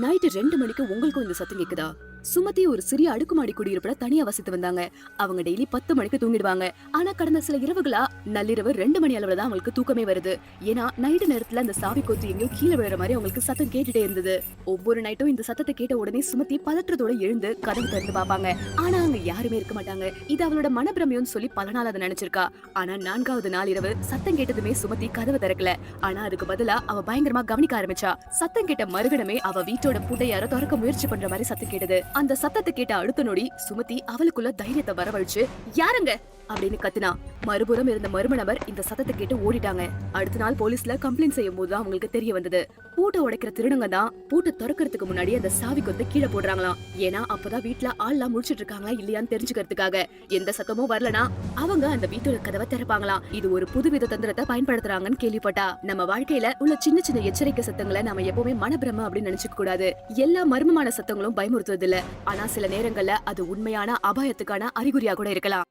Night ரெண்டு மணிக்கு உங்களுக்கும் இந்த சத்தம் கேக்குதா? சுமதி ஒரு சிறிய அடுக்குமாடி குடியிருப்புல தனியா வசித்து வந்தாங்க. அவங்க டெய்லி பத்து மணிக்கு தூங்கிடுவாங்க. ஆனா கடந்த சில இரவுகளா நள்ளிரவு ரெண்டு மணி அளவுல தான் அவங்களுக்கு தூக்கமே வருது. ஏன்னா நைட்டு நேரத்துல அந்த சாவி கொத்து எங்கேயோ கீழே விழுற மாதிரி அவங்களுக்கு சத்தம் கேட்டுட்டே இருந்தது. ஒவ்வொரு நைட்டும் இந்த சத்தத்தை கேட்ட உடனே சுமதி பதற்றத்தோட எழுந்து கதவு திறந்து பார்ப்பாங்க. ஆனா அங்க யாருமே இருக்க மாட்டாங்க. இது அவளோட மனப்பிரமையும் சொல்லி பல நாள் அதை நினைச்சிருக்கா. ஆனா நான்காவது நாள் இரவு சத்தம் கேட்டதுமே சுமதி கதவை திறக்கல. ஆனா அதுக்கு பதிலா அவ பயங்கரமா கவனிக்க ஆரம்பிச்சா. சத்தம் கேட்ட மறுகணமே அவ வீட்டோட பூட்டை யாரோ திறக்க முயற்சி பண்ற மாதிரி சத்தம் கேட்டது. அந்த சத்தத்தை கேட்ட அடுத்த நொடி சுமதி அவளுக்குள்ள தைரியத்தை வரவழைச்சு யாருங்க? அப்படின்னு கத்துனா. மறுபுறம் இருந்த மர்ம நபர் இந்த சத்தத்தை கேட்டு ஓடிட்டாங்க. அடுத்த நாள் போலீஸ்ல கம்ப்ளைண்ட் செய்யும் போது அவங்களுக்கு தெரிய வந்தது. பூட்டை உடைக்கிற திருடங்க தான் பூட்டை திறக்கிறதுக்கு முன்னாடி அந்த சாவி கொத்து கீழே போடுறாங்களாம். ஏன்னா அப்பதான் வீட்டுல ஆள்லாம் முடிச்சிட்டு இருக்காங்களா இல்லையான்னு தெரிஞ்சுக்கிறதுக்காக. எந்த சத்தமும் வரலனா அவங்க அந்த வீட்டோட கதவை திறப்பாங்களாம். இது ஒரு புதுவித தந்திரத்தை பயன்படுத்துறாங்கன்னு கேள்விப்பட்டா. நம்ம வாழ்க்கையில உள்ள சின்ன சின்ன எச்சரிக்கை சத்தங்களை நம்ம எப்பவுமே மனப்பிரம அப்படின்னு நினைச்சுக்க கூடாது. எல்லா மர்மமான சத்தங்களும் பயமுறுத்துறது இல்ல ஆனா சில நேரங்கள்ல அது உண்மையான அபாயத்துக்கான அறிகுறியா கூட இருக்கலாம்.